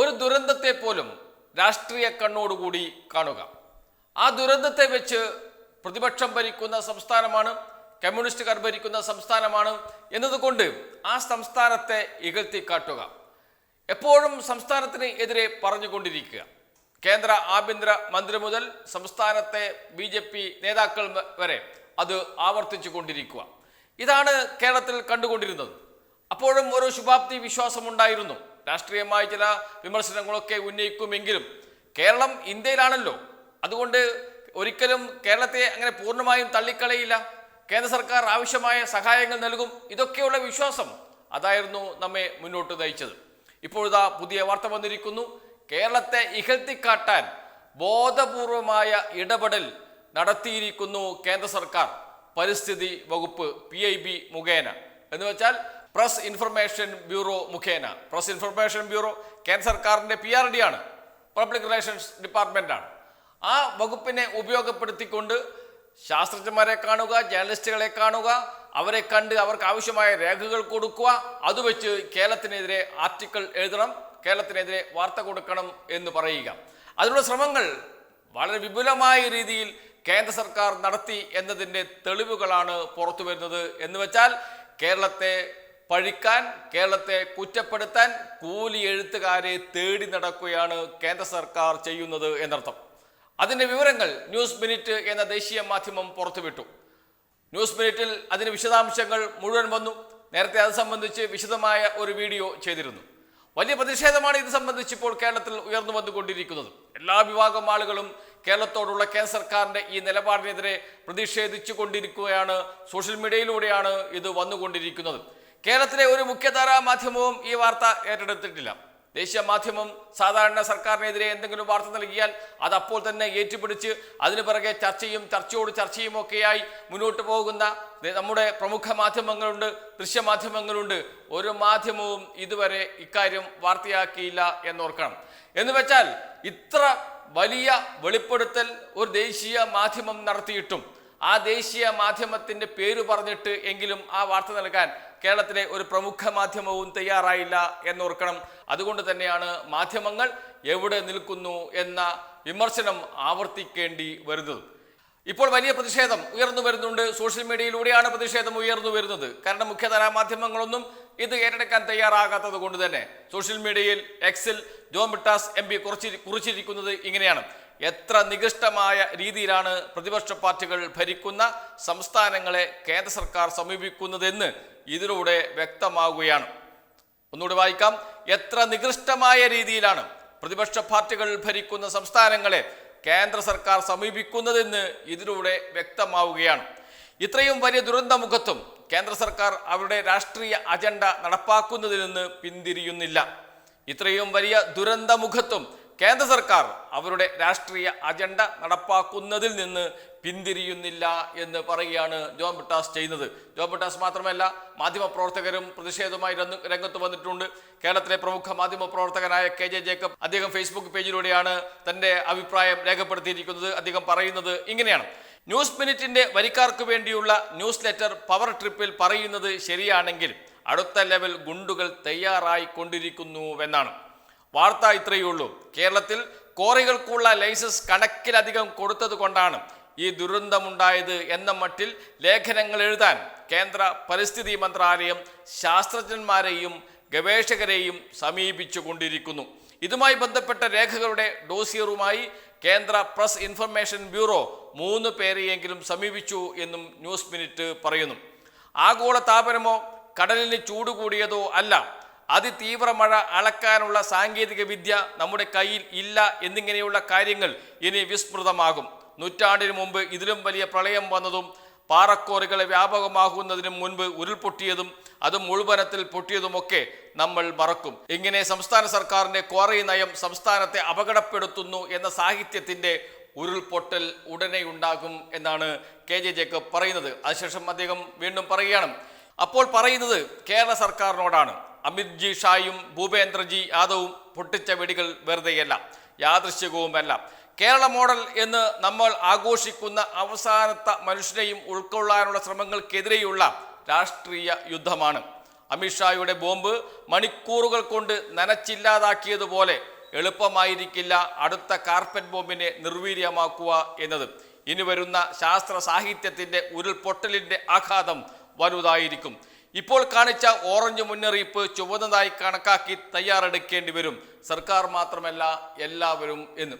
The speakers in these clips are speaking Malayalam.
ഒരു ദുരന്തത്തെ പോലും രാഷ്ട്രീയ കണ്ണോടുകൂടി കാണുക. ആ ദുരന്തത്തെ വെച്ച് പ്രതിപക്ഷം ഭരിക്കുന്ന സംസ്ഥാനമാണ് കമ്മ്യൂണിസ്റ്റുകാർ ഭരിക്കുന്ന സംസ്ഥാനമാണ് എന്നതുകൊണ്ട് ആ സംസ്ഥാനത്തെ ഇകഴ്ത്തി കാട്ടുക. എപ്പോഴും സംസ്ഥാനത്തിന് എതിരെ പറഞ്ഞുകൊണ്ടിരിക്കുക. കേന്ദ്ര ആഭ്യന്തര മന്ത്രി മുതൽ സംസ്ഥാനത്തെ ബി ജെ പി നേതാക്കൾ വരെ അത് ആവർത്തിച്ചു കൊണ്ടിരിക്കുക ഇതാണ് കേരളത്തിൽ കണ്ടുകൊണ്ടിരുന്നത്. അപ്പോഴും ഒരു ശുഭാപ്തി വിശ്വാസമുണ്ടായിരുന്നു. രാഷ്ട്രീയമായ ചില വിമർശനങ്ങളൊക്കെ ഉന്നയിക്കുമെങ്കിലും കേരളം ഇന്ത്യയിലാണല്ലോ. അതുകൊണ്ട് ഒരിക്കലും കേരളത്തെ അങ്ങനെ പൂർണമായും തള്ളിക്കളയില്ല. കേന്ദ്ര സർക്കാർ ആവശ്യമായ സഹായങ്ങൾ നൽകും ഇതൊക്കെയുള്ള വിശ്വാസം അതായിരുന്നു നമ്മെ മുന്നോട്ട് നയിച്ചത്. ഇപ്പോഴിതാ പുതിയ വാർത്ത വന്നിരിക്കുന്നു. കേരളത്തെ ഇകഴ്ത്തിക്കാട്ടാൻ ബോധപൂർവമായ ഇടപെടൽ നടത്തിയിരിക്കുന്നു കേന്ദ്ര സർക്കാർ. പരിസ്ഥിതി വകുപ്പ് പി ഐ ബി മുഖേന. എന്ന് വെച്ചാൽ പ്രസ് ഇൻഫർമേഷൻ ബ്യൂറോ മുഖേന. പ്രസ് ഇൻഫർമേഷൻ ബ്യൂറോ കേന്ദ്ര സർക്കാരിന്റെ പി ആർ ഡി ആണ്. പബ്ലിക് റിലേഷൻസ് ഡിപ്പാർട്ട്മെന്റ് ആണ്. ആ വകുപ്പിനെ ഉപയോഗപ്പെടുത്തിക്കൊണ്ട് ശാസ്ത്രജ്ഞന്മാരെ കാണുക ജേർണലിസ്റ്റുകളെ കാണുക അവരെ കണ്ട് അവർക്ക് ആവശ്യമായ രേഖകൾ കൊടുക്കുക. അത് വെച്ച് കേരളത്തിനെതിരെ ആർട്ടിക്കിൾ എഴുതണം കേരളത്തിനെതിരെ വാർത്ത കൊടുക്കണം എന്ന് പറയുക. അതിനുള്ള ശ്രമങ്ങൾ വളരെ വിപുലമായ രീതിയിൽ കേന്ദ്ര സർക്കാർ നടത്തി എന്നതിന്റെ തെളിവുകളാണ് പുറത്തു വരുന്നത് എന്ന് വെച്ചാൽ കേരളത്തെ പഴിക്കാൻ കേരളത്തെ കുറ്റപ്പെടുത്താൻ കൂലി എഴുത്തുകാരെ തേടി നടക്കുകയാണ് കേന്ദ്ര സർക്കാർ ചെയ്യുന്നത് എന്നർത്ഥം. അതിന്റെ വിവരങ്ങൾ ന്യൂസ് മിനിറ്റ് എന്ന ദേശീയ മാധ്യമം പുറത്തുവിട്ടു. ന്യൂസ് മിനിറ്റിൽ അതിന് വിശദാംശങ്ങൾ മുഴുവൻ വന്നു. നേരത്തെ അത് സംബന്ധിച്ച് വിശദമായ ഒരു വീഡിയോ ചെയ്തിരുന്നു. വലിയ പ്രതിഷേധമാണ് ഇത് സംബന്ധിച്ച് ഇപ്പോൾ കേരളത്തിൽ ഉയർന്നു വന്നുകൊണ്ടിരിക്കുന്നത്. എല്ലാ വിഭാഗം ആളുകളും കേരളത്തോടുള്ള കേന്ദ്ര സർക്കാരിന്റെ ഈ നിലപാടിനെതിരെ പ്രതിഷേധിച്ചു കൊണ്ടിരിക്കുകയാണ് സോഷ്യൽ മീഡിയയിലൂടെയാണ് ഇത് വന്നുകൊണ്ടിരിക്കുന്നത്. കേരളത്തിലെ ഒരു മുഖ്യധാരാ മാധ്യമവും ഈ വാർത്ത ഏറ്റെടുത്തിട്ടില്ല. ദേശീയ മാധ്യമം സാധാരണ സർക്കാരിനെതിരെ എന്തെങ്കിലും വാർത്ത നൽകിയാൽ അത് അപ്പോൾ തന്നെ ഏറ്റുപിടിച്ച് അതിനു പിറകെ ചർച്ചയും ചർച്ചയോട് ചർച്ചയും ഒക്കെയായി മുന്നോട്ട് പോകുന്ന നമ്മുടെ പ്രമുഖ മാധ്യമങ്ങളുണ്ട് ദൃശ്യമാധ്യമങ്ങളുണ്ട് ഒരു മാധ്യമവും ഇതുവരെ ഇക്കാര്യം വാർത്തയാക്കിയില്ല എന്നോർക്കണം. എന്ന് വെച്ചാൽ ഇത്ര വലിയ വെളിപ്പെടുത്തൽ ഒരു ദേശീയ മാധ്യമം നടത്തിയിട്ടും ആ ദേശീയ മാധ്യമത്തിന്റെ പേര് പറഞ്ഞിട്ട് എങ്കിലും ആ വാർത്ത നൽകാൻ കേരളത്തിലെ ഒരു പ്രമുഖ മാധ്യമവും തയ്യാറായില്ല എന്നോർക്കണം. അതുകൊണ്ട് തന്നെയാണ് മാധ്യമങ്ങൾ എവിടെ നിൽക്കുന്നു എന്ന വിമർശനം ആവർത്തിക്കേണ്ടി വരുന്നത്. ഇപ്പോൾ വലിയ പ്രതിഷേധം ഉയർന്നു വരുന്നുണ്ട്. സോഷ്യൽ മീഡിയയിലൂടെയാണ് പ്രതിഷേധം ഉയർന്നു വരുന്നത്. കാരണം മുഖ്യധാരാ മാധ്യമങ്ങളൊന്നും ഇത് ഏറ്റെടുക്കാൻ തയ്യാറാകാത്തത് കൊണ്ട് തന്നെ സോഷ്യൽ മീഡിയയിൽ എക്സിൽ ജോൺ ബിട്ടാസ് എം പി കുറിച്ചി കുറിച്ചിരിക്കുന്നത് ഇങ്ങനെയാണ്. എത്ര നികൃഷ്ടമായ രീതിയിലാണ് പ്രതിപക്ഷ പാർട്ടികൾ ഭരിക്കുന്ന സംസ്ഥാനങ്ങളെ കേന്ദ്ര സർക്കാർ സമീപിക്കുന്നതെന്ന് ഇതിലൂടെ വ്യക്തമാകുകയാണ് ഒന്നുകൂടി വായിക്കാം. എത്ര നികൃഷ്ടമായ രീതിയിലാണ് പ്രതിപക്ഷ പാർട്ടികൾ ഭരിക്കുന്ന സംസ്ഥാനങ്ങളെ കേന്ദ്ര സർക്കാർ സമീപിക്കുന്നതെന്ന് ഇതിലൂടെ വ്യക്തമാവുകയാണ്. ഇത്രയും വലിയ ദുരന്തമുഖത്തും കേന്ദ്ര സർക്കാർ അവരുടെ രാഷ്ട്രീയ അജണ്ട നടപ്പാക്കുന്നതിൽ നിന്ന് പിന്തിരിയുന്നില്ല. ഇത്രയും വലിയ ദുരന്തമുഖത്തും കേന്ദ്ര സർക്കാർ അവരുടെ രാഷ്ട്രീയ അജണ്ട നടപ്പാക്കുന്നതിൽ നിന്ന് പിന്തിരിയുന്നില്ല എന്ന് പറയുകയാണ് ജോൺ ബിട്ടാസ് ചെയ്യുന്നത്. ജോൺ ബിട്ടാസ് മാത്രമല്ല മാധ്യമപ്രവർത്തകരും പ്രതിഷേധവുമായി രംഗത്ത് വന്നിട്ടുണ്ട്. കേരളത്തിലെ പ്രമുഖ മാധ്യമപ്രവർത്തകനായ കെ ജെ ജേക്കബ് അദ്ദേഹം ഫേസ്ബുക്ക് പേജിലൂടെയാണ് തന്റെ അഭിപ്രായം രേഖപ്പെടുത്തിയിരിക്കുന്നത്. അദ്ദേഹം പറയുന്നത് ഇങ്ങനെയാണ്. ന്യൂസ് മിനിറ്റിന്റെ വരിക്കാർക്ക് വേണ്ടിയുള്ള ന്യൂസ് ലെറ്റർ പവർ ട്രിപ്പിൽ പറയുന്നത് ശരിയാണെങ്കിൽ അടുത്ത ലെവൽ ഗുണ്ടുകൾ തയ്യാറായിക്കൊണ്ടിരിക്കുന്നുവെന്നാണ്. വാർത്ത ഇത്രയേ ഉള്ളൂ. കേരളത്തിൽ കോറികൾക്കുള്ള ലൈസൻസ് കണക്കിലധികം കൊടുത്തത് കൊണ്ടാണ് ഈ ദുരന്തമുണ്ടായത് എന്ന മട്ടിൽ ലേഖനങ്ങൾ എഴുതാൻ കേന്ദ്ര പരിസ്ഥിതി മന്ത്രാലയം ശാസ്ത്രജ്ഞന്മാരെയും ഗവേഷകരെയും സമീപിച്ചു കൊണ്ടിരിക്കുന്നു. ഇതുമായി ബന്ധപ്പെട്ട രേഖകളുടെ ഡോസിയറുമായി കേന്ദ്ര പ്രസ് ഇൻഫർമേഷൻ ബ്യൂറോ മൂന്ന് പേരെയെങ്കിലും സമീപിച്ചു എന്നും ന്യൂസ് മിനിറ്റ് പറയുന്നു. ആഗോള താപനമോ കടലിന് ചൂട് കൂടിയതോ അല്ല. അതിതീവ്ര മഴ അളക്കാനുള്ള സാങ്കേതിക വിദ്യ നമ്മുടെ കയ്യിൽ ഇല്ല എന്നിങ്ങനെയുള്ള കാര്യങ്ങൾ ഇനി വിസ്മൃതമാകും. നൂറ്റാണ്ടിന് മുമ്പ് ഇതിലും വലിയ പ്രളയം വന്നതും പാറക്കോറികൾ വ്യാപകമാകുന്നതിന് മുൻപ് ഉരുൾപൊട്ടിയതും അത് മുഴുവനത്തിൽ പൊട്ടിയതുമൊക്കെ നമ്മൾ മറക്കും. ഇങ്ങനെ സംസ്ഥാന സർക്കാരിന്റെ ക്വാറി നയം സംസ്ഥാനത്തെ അപകടപ്പെടുത്തുന്നു എന്ന സാഹിത്യത്തിന്റെ ഉരുൾപൊട്ടൽ ഉടനെ ഉണ്ടാകും എന്നാണ് കെ ജെ ജേക്കബ് പറയുന്നത്. അതിനുശേഷം അദ്ദേഹം വീണ്ടും പറയുകയാണ്. അപ്പോൾ പറയുന്നത് കേരള സർക്കാരിനോടാണ്. അമിത് ജി ഷായും ഭൂപേന്ദ്രജി യാദവും പൊട്ടിച്ച വെടികൾ വെറുതെയല്ല യാദൃശ്യകവുമല്ല കേരള മോഡൽ എന്ന് നമ്മൾ ആഘോഷിക്കുന്ന അവസാനത്തെ മനുഷ്യനെയും ഉൾക്കൊള്ളാനുള്ള ശ്രമങ്ങൾക്കെതിരെയുള്ള രാഷ്ട്രീയ യുദ്ധമാണ്. അമിത്ഷായുടെ ബോംബ് മണിക്കൂറുകൾ കൊണ്ട് നനച്ചില്ലാതാക്കിയതുപോലെ എളുപ്പമായിരിക്കില്ല അടുത്ത കാർപ്പറ്റ് ബോംബിനെ നിർവീര്യമാക്കുക എന്നത്. ഇനി വരുന്ന ശാസ്ത്ര സാഹിത്യത്തിന്റെ ഉരുൾപൊട്ടലിന്റെ ആഘാതം വലുതായിരിക്കും. ഇപ്പോൾ കാണിച്ച ഓറഞ്ച് മുന്നറിയിപ്പ് ചുവന്നതായി കണക്കാക്കി തയ്യാറെടുക്കേണ്ടി വരും. സർക്കാർ മാത്രമല്ല എല്ലാവരും എന്ന്.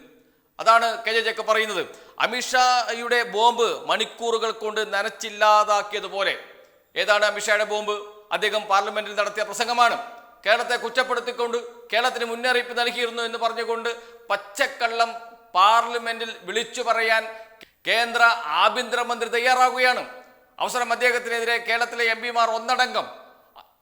അതാണ് കെ ജെ ജക്ക് പറയുന്നത്. അമിത്ഷായുടെ ബോംബ് മണിക്കൂറുകൾ കൊണ്ട് നനച്ചില്ലാതാക്കിയതുപോലെ. ഏതാണ് അമിത്ഷായുടെ ബോംബ്? അദ്ദേഹം പാർലമെന്റിൽ നടത്തിയ പ്രസംഗമാണ്. കേരളത്തെ കുറ്റപ്പെടുത്തിക്കൊണ്ട് കേരളത്തിന് മുന്നറിയിപ്പ് നൽകിയിരുന്നു എന്ന് പറഞ്ഞുകൊണ്ട് പച്ചക്കള്ളം പാർലമെന്റിൽ വിളിച്ചു പറയാൻ കേന്ദ്ര ആഭ്യന്തരമന്ത്രി തയ്യാറാകുകയാണ് അവസരം അദ്ദേഹത്തിനെതിരെ കേരളത്തിലെ എം പിമാർ ഒന്നടങ്കം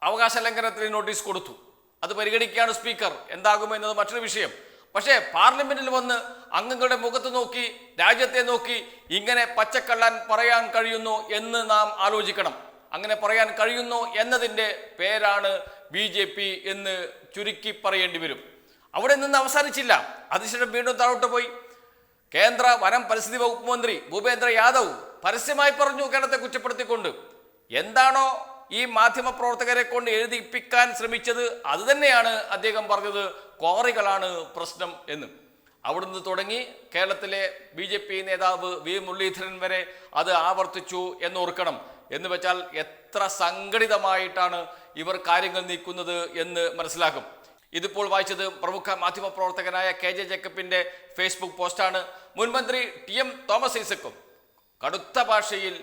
അവകാശ ലംഘനത്തിന് നോട്ടീസ് കൊടുത്തു. അത് പരിഗണിക്കുകയാണ് സ്പീക്കർ. എന്താകുമോ എന്നത് മറ്റൊരു വിഷയം. പക്ഷേ പാർലമെന്റിൽ വന്ന് അംഗങ്ങളുടെ മുഖത്ത് നോക്കി രാജ്യത്തെ നോക്കി ഇങ്ങനെ പച്ചക്കള്ളാൻ പറയാൻ കഴിയുന്നു എന്ന് നാം ആലോചിക്കണം. അങ്ങനെ പറയാൻ കഴിയുന്നു എന്നതിന്റെ പേരാണ് ബി ജെ പി എന്ന് ചുരുക്കി പറയേണ്ടി വരും. അവിടെ നിന്ന് അവസാനിച്ചില്ല. അതിശേഷം വീണ്ടും താഴോട്ട് പോയി. കേന്ദ്ര വനം പരിസ്ഥിതി വകുപ്പ് മന്ത്രി ഭൂപേന്ദ്ര യാദവ് പരസ്യമായി പറഞ്ഞു കേരളത്തെ കുറ്റപ്പെടുത്തിക്കൊണ്ട് എന്താണോ ഈ മാധ്യമ പ്രവർത്തകരെ കൊണ്ട് എഴുതിപ്പിക്കാൻ ശ്രമിച്ചത് അത് തന്നെയാണ് അദ്ദേഹം പറഞ്ഞത് ക്വാറികളാണ് പ്രശ്നം എന്ന്. അവിടുന്ന് തുടങ്ങി കേരളത്തിലെ ബി ജെ പി നേതാവ് വി മുരളീധരൻ വരെ അത് ആവർത്തിച്ചു എന്നോർക്കണം. എന്ന് വെച്ചാൽ എത്ര സംഘടിതമായിട്ടാണ് ഇവർ കാര്യങ്ങൾ നീക്കുന്നത് എന്ന് മനസ്സിലാക്കും. ഇതിപ്പോൾ വായിച്ചത് പ്രമുഖ മാധ്യമ പ്രവർത്തകനായ കെ ജെ ജേക്കബിന്റെ ഫേസ്ബുക്ക് പോസ്റ്റാണ്. മുൻമന്ത്രി ടി എം തോമസ് ഐസക്കും. കടുത്ത ഭാഷയിൽ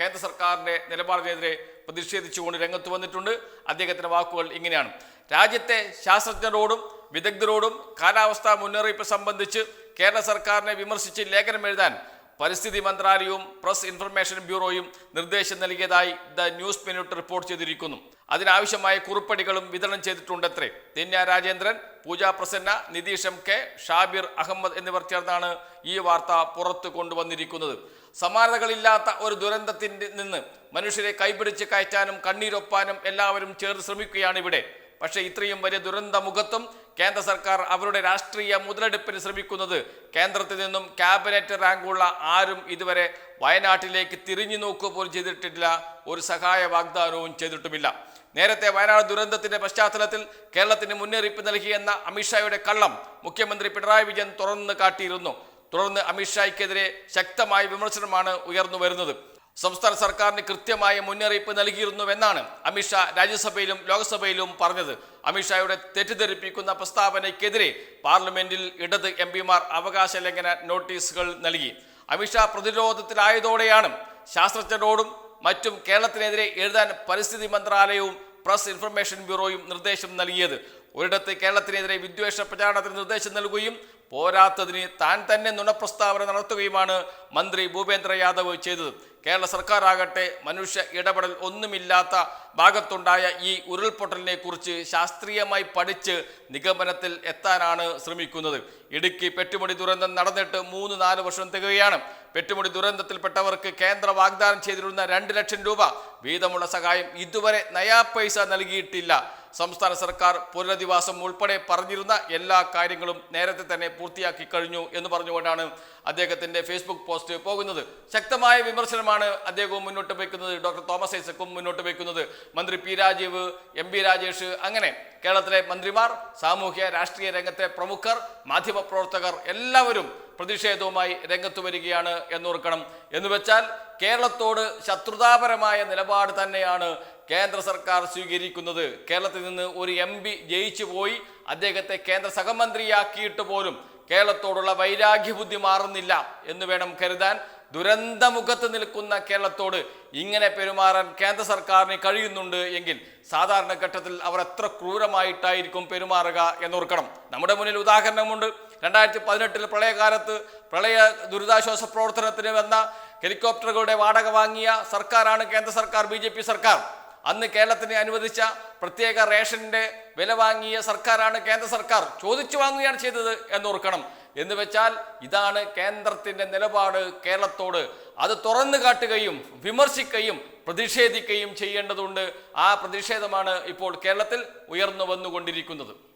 കേന്ദ്ര സർക്കാരിന്റെ നിലപാടിനെതിരെ പ്രതിഷേധിച്ചുകൊണ്ട് രംഗത്ത് വന്നിട്ടുണ്ട്. അദ്ദേഹത്തിന്റെ വാക്കുകൾ ഇങ്ങനെയാണ്. രാജ്യത്തെ ശാസ്ത്രജ്ഞരോടും വിദഗ്ധരോടും കാലാവസ്ഥാ മുന്നറിയിപ്പ് സംബന്ധിച്ച് കേരള സർക്കാരിനെ വിമർശിച്ച് ലേഖനം എഴുതാൻ പരിസ്ഥിതി മന്ത്രാലയവും പ്രസ് ഇൻഫർമേഷൻ ബ്യൂറോയും നിർദ്ദേശം നൽകിയതായി ദ ന്യൂസ് മിനിറ്റ് റിപ്പോർട്ട് ചെയ്തിരിക്കുന്നു. അതിനാവശ്യമായ കുറിപ്പടികളും വിതരണം ചെയ്തിട്ടുണ്ടത്രേ. ദിന്യ രാജേന്ദ്രൻ പൂജ പ്രസന്ന നിതീഷ് എം കെ ഷാബിർ അഹമ്മദ് എന്നിവർ ചേർന്നാണ് ഈ വാർത്ത പുറത്തു കൊണ്ടുവന്നിരിക്കുന്നത്. സമാനതകളില്ലാത്ത ഒരു ദുരന്തത്തിൽ നിന്ന് മനുഷ്യരെ കൈപിടിച്ച് കയറ്റാനും കണ്ണീരൊപ്പാനും എല്ലാവരും ചേർന്ന് ശ്രമിക്കുകയാണ് ഇവിടെ. പക്ഷേ ഇത്രയും വലിയ ദുരന്ത മുഖത്തും കേന്ദ്ര സർക്കാർ അവരുടെ രാഷ്ട്രീയ മുതലെടുപ്പിന് ശ്രമിക്കുന്നത് കേന്ദ്രത്തിൽ നിന്നും ക്യാബിനറ്റ് റാങ്കുള്ള ആരും ഇതുവരെ വയനാട്ടിലേക്ക് തിരിഞ്ഞു നോക്കുക പോലും ചെയ്തിട്ടില്ല. ഒരു സഹായ വാഗ്ദാനവും ചെയ്തിട്ടുമില്ല. നേരത്തെ വയനാട് ദുരന്തത്തിന്റെ പശ്ചാത്തലത്തിൽ കേരളത്തിന് മുന്നറിയിപ്പ് നൽകിയെന്ന അമിത്ഷായുടെ കള്ളം മുഖ്യമന്ത്രി പിണറായി വിജയൻ തുറന്നു കാട്ടിയിരുന്നു. തുടർന്ന് അമിത്ഷായ്ക്കെതിരെ ശക്തമായ വിമർശനമാണ് ഉയർന്നു വരുന്നത്. സംസ്ഥാന സർക്കാരിന് കൃത്യമായ മുന്നറിയിപ്പ് നൽകിയിരുന്നുവെന്നാണ് അമിത്ഷാ രാജ്യസഭയിലും ലോക്സഭയിലും പറഞ്ഞത്. അമിത്ഷായുടെ തെറ്റിദ്ധരിപ്പിക്കുന്ന പ്രസ്താവനയ്ക്കെതിരെ പാർലമെന്റിൽ ഇടത് എം പിമാർ അവകാശ ലംഘന നോട്ടീസുകൾ നൽകി. അമിത്ഷാ പ്രതിരോധത്തിലായതോടെയാണ് ശാസ്ത്രജ്ഞരോടും മറ്റും കേരളത്തിനെതിരെ എഴുതാൻ പരിസ്ഥിതി മന്ത്രാലയവും പ്രസ് ഇൻഫർമേഷൻ ബ്യൂറോയും നിർദ്ദേശം നൽകിയത്. ഒരിടത്ത് കേരളത്തിനെതിരെ വിദ്വേഷ പ്രചാരണത്തിന് നിർദ്ദേശം നൽകുകയും പോരാത്തതിന് താൻ തന്നെ നുണപ്രസ്താവന നടത്തുകയുമാണ് മന്ത്രി ഭൂപേന്ദ്ര യാദവ് ചെയ്തത്. കേരള സർക്കാർ ആകട്ടെ മനുഷ്യ ഇടപെടൽ ഒന്നുമില്ലാത്ത ഭാഗത്തുണ്ടായ ഈ ഉരുൾപൊട്ടലിനെ കുറിച്ച് ശാസ്ത്രീയമായി പഠിച്ച് നിഗമനത്തിൽ എത്താനാണ് ശ്രമിക്കുന്നത്. ഇടുക്കി പെട്ടുമുടി ദുരന്തം നടന്നിട്ട് മൂന്ന് നാല് വർഷം തികയാണ് പെട്ടുമുടി ദുരന്തത്തിൽപ്പെട്ടവർക്ക് കേന്ദ്ര വാഗ്ദാനം ചെയ്തിരുന്ന രണ്ട് ലക്ഷം രൂപ വീതമുള്ള സഹായം ഇതുവരെ നയാ പൈസ നൽകിയിട്ടില്ല. സംസ്ഥാന സർക്കാർ പുനരധിവാസം ഉൾപ്പെടെ പറഞ്ഞിരുന്ന എല്ലാ കാര്യങ്ങളും നേരത്തെ തന്നെ പൂർത്തിയാക്കി കഴിഞ്ഞു എന്ന് പറഞ്ഞുകൊണ്ടാണ് അദ്ദേഹത്തിന്റെ ഫേസ്ബുക്ക് പോസ്റ്റ് പോകുന്നത്. ശക്തമായ വിമർശനമാണ് അദ്ദേഹവും മുന്നോട്ട് വയ്ക്കുന്നത്. ഡോക്ടർ തോമസ് ഐസക്കും മുന്നോട്ട് വയ്ക്കുന്നത്. മന്ത്രി P Rajeev M P Rajesh അങ്ങനെ കേരളത്തിലെ മന്ത്രിമാർ സാമൂഹ്യ രാഷ്ട്രീയ രംഗത്തെ പ്രമുഖർ മാധ്യമപ്രവർത്തകർ എല്ലാവരും പ്രതിഷേധവുമായി രംഗത്ത് വരികയാണ് എന്നോർക്കണം. എന്ന് വെച്ചാൽ കേരളത്തോട് ശത്രുതാപരമായ നിലപാട് തന്നെയാണ് കേന്ദ്ര സർക്കാർ സ്വീകരിക്കുന്നത്. കേരളത്തിൽ നിന്ന് ഒരു എം പി ജയിച്ചു പോയി അദ്ദേഹത്തെ കേന്ദ്ര സഹമന്ത്രിയാക്കിയിട്ട് പോലും കേരളത്തോടുള്ള വൈരാഗ്യ ബുദ്ധി മാറുന്നില്ല എന്ന് വേണം കരുതാൻ. ദുരന്തമുഖത്ത് നിൽക്കുന്ന കേരളത്തോട് ഇങ്ങനെ പെരുമാറാൻ കേന്ദ്ര സർക്കാരിന് കഴിയുന്നുണ്ട് എങ്കിൽ സാധാരണ ഘട്ടത്തിൽ അവർ എത്ര ക്രൂരമായിട്ടായിരിക്കും പെരുമാറുക എന്നോർക്കണം. നമ്മുടെ മുന്നിൽ ഉദാഹരണമുണ്ട്. രണ്ടായിരത്തി പതിനെട്ടിൽ പ്രളയകാലത്ത് പ്രളയ ദുരിതാശ്വാസ പ്രവർത്തനത്തിന് വന്ന ഹെലികോപ്റ്ററുകളുടെ വാടക വാങ്ങിയ സർക്കാരാണ് കേന്ദ്ര സർക്കാർ ബി സർക്കാർ. അന്ന് കേരളത്തിന് അനുവദിച്ച പ്രത്യേക റേഷന്റെ വില വാങ്ങിയ സർക്കാരാണ് കേന്ദ്ര സർക്കാർ. ചോദിച്ചു വാങ്ങുകയാണ് ചെയ്തത് എന്നോർക്കണം. എന്ന് വെച്ചാൽ ഇതാണ് കേന്ദ്രത്തിന്റെ നിലപാട് കേരളത്തോട്. അത് തുറന്നു കാട്ടുകയും വിമർശിക്കുകയും പ്രതിഷേധിക്കുകയും ചെയ്യേണ്ടതുണ്ട്. ആ പ്രതിഷേധമാണ് ഇപ്പോൾ കേരളത്തിൽ ഉയർന്നു വന്നുകൊണ്ടിരിക്കുന്നത്.